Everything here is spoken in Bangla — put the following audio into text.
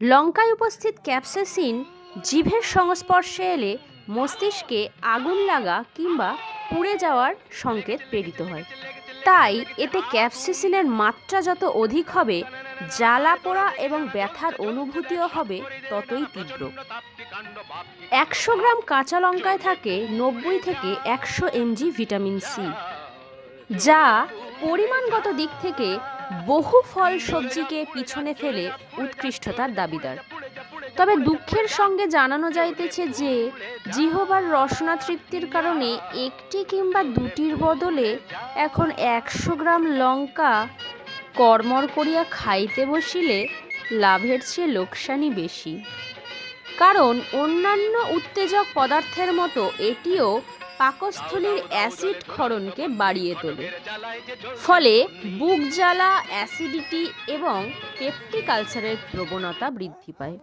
লঙ্কায় উপস্থিত ক্যাপসেসিন জিভের সংস্পর্শে এলে মস্তিষ্কে আগুন লাগা কিংবা পুড়ে যাওয়ার সংকেত প্রেরিত হয়। তাই এতে ক্যাপসিসিনের মাত্রা যত অধিক হবে, জ্বালা পোড়া এবং ব্যথার অনুভূতিও হবে ততই তীব্র। একশো গ্রাম কাঁচা লঙ্কায় থাকে নব্বই থেকে একশো এমজি ভিটামিন সি, যা পরিমাণগত দিক থেকে বহু ফল সবজিকে পিছনে ফেলে উৎকৃষ্টতার দাবিদার। তবে দুঃখের সঙ্গে জানানো যাইতেছে যে, জিহবার রসনা তৃপ্তির কারণে একটি কিংবা দুটির বদলে এখন একশো গ্রাম লঙ্কা কর্মর করিয়া খাইতে বসিলে লাভের চেয়ে লোকসানই বেশি। কারণ অন্যান্য উত্তেজক পদার্থের মতো এটিও পাকস্থলীর অ্যাসিড ক্ষরণকে বাড়িয়ে তোলে। ফলে বুক জ্বালা, অ্যাসিডিটি এবং পেপটিক আলসারের প্রবণতা বৃদ্ধি পায়।